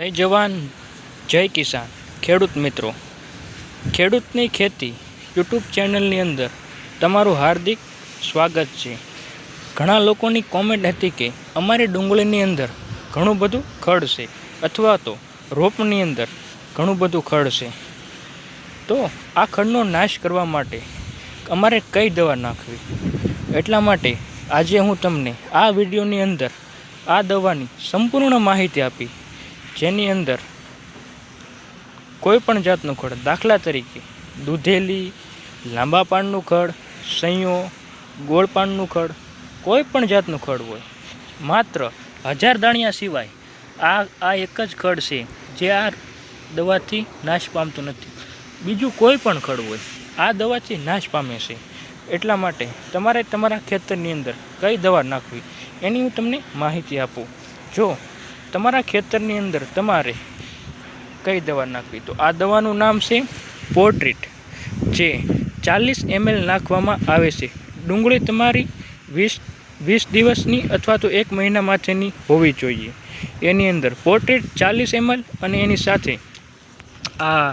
જય જવાન જય કિસાન, ખેડૂત મિત્રો. ખેડૂતની ખેતી યુટ્યુબ ચેનલની અંદર તમારું હાર્દિક સ્વાગત છે. ઘણા લોકોની કોમેન્ટ હતી કે અમારી ડુંગળીની અંદર ઘણું બધું ખડ છે અથવા તો રોપની અંદર ઘણું બધું ખડ છે. તો આ ખડનો નાશ કરવા માટે અમારે કઈ દવા નાખવી? એટલા માટે આજે હું તમને આ વિડીયોની અંદર આ દવાની સંપૂર્ણ માહિતી આપી જેની અંદર કોઈ પણ જાતનું ખડ, દાખલા તરીકે દૂધેલી, લાંબા પાનનું ખડ, સંયો, ગોળ પાનનું ખડ કોઈ પણ જાતનું ખડ હોય, માત્ર હજાર દાણિયા સિવાય આ આ એક જ ખડ છે જે આ દવાથી નાશ પામતું નથી. બીજું કોઈ પણ ખડ હોય, આ દવાથી નાશ પામે છે. એટલા માટે તમારે તમારા ખેતરની અંદર કઈ દવા નાખવી એની હું તમને માહિતી આપું. જો તમારા ખેતરની અંદર તમારે કઈ દવા નાખવી? તો આ દવાનું નામ છે પોર્ટ્રીટ જે ચાલીસ એમએલ નાખવામાં આવે છે. ડુંગળી તમારી વીસ વીસ દિવસની અથવા તો એક મહિના માથેની હોવી જોઈએ. એની અંદર પોર્ટ્રેટ ચાલીસ એમએલ અને એની સાથે આ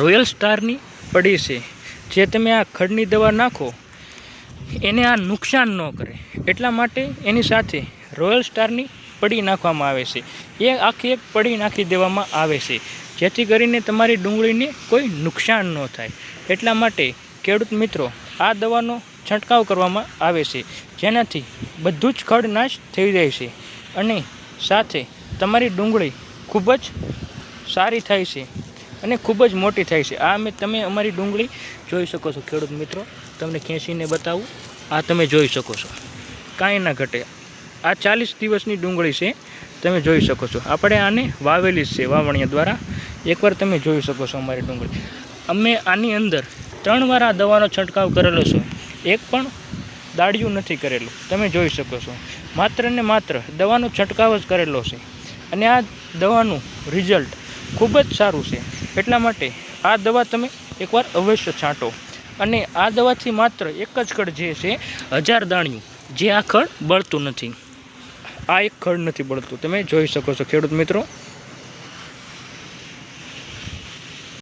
રોયલ સ્ટારની પડી છે. જે તમે આ ખડની દવા નાખો, એને આ નુકસાન ન કરે. એટલા માટે એની સાથે રોયલ સ્ટારની પડી નાખવામાં આવે છે. એ આખી એક પડી નાખી દેવામાં આવે છે. જેથી કરીને તમારી ડુંગળીને કોઈ નુકસાન ન થાય. એટલા માટે ખેડૂત મિત્રો, આ દવાનો છંટકાવ કરવામાં આવે છે. જેનાથી બધું જ ખડ નાશ થઈ જાય છે. અને સાથે તમારી ડુંગળી ખૂબ જ સારી થાય છે અને ખૂબ જ મોટી થાય છે. આ મેં, તમે અમારી ડુંગળી જોઈ શકો છો, ખેડૂત મિત્રો. તમને ખેંચીને બતાવું. આ તમે જોઈ શકો છો. કાંઈ ના ઘટે. આ ચાલીસ દિવસની ડુંગળી છે, તમે જોઈ શકો છો. આપણે આને વાવેલી છે, વાવણીયા દ્વારા. એકવાર તમે જોઈ શકો છો અમારી ડુંગળી. અમે આની અંદર ત્રણ વાર આ દવાનો છંટકાવ કરેલો છે. એક પણ દાડિયું નથી કરેલું. તમે જોઈ શકો છો. માત્ર ને માત્ર દવાનો છંટકાવ જ કરેલો છે. અને આ દવાનું રિઝલ્ટ ખૂબ જ સારું છે. એટલા માટે આ દવા તમે એકવાર અવશ્ય છાંટો. અને આ દવાથી માત્ર એક જ ખડ જે છે, હજાર દાણિયું. જે આ ખડ બળતું નથી. આ એક ખડ નથી બળતું. તમે જોઈ શકો છો ખેડૂત મિત્રો.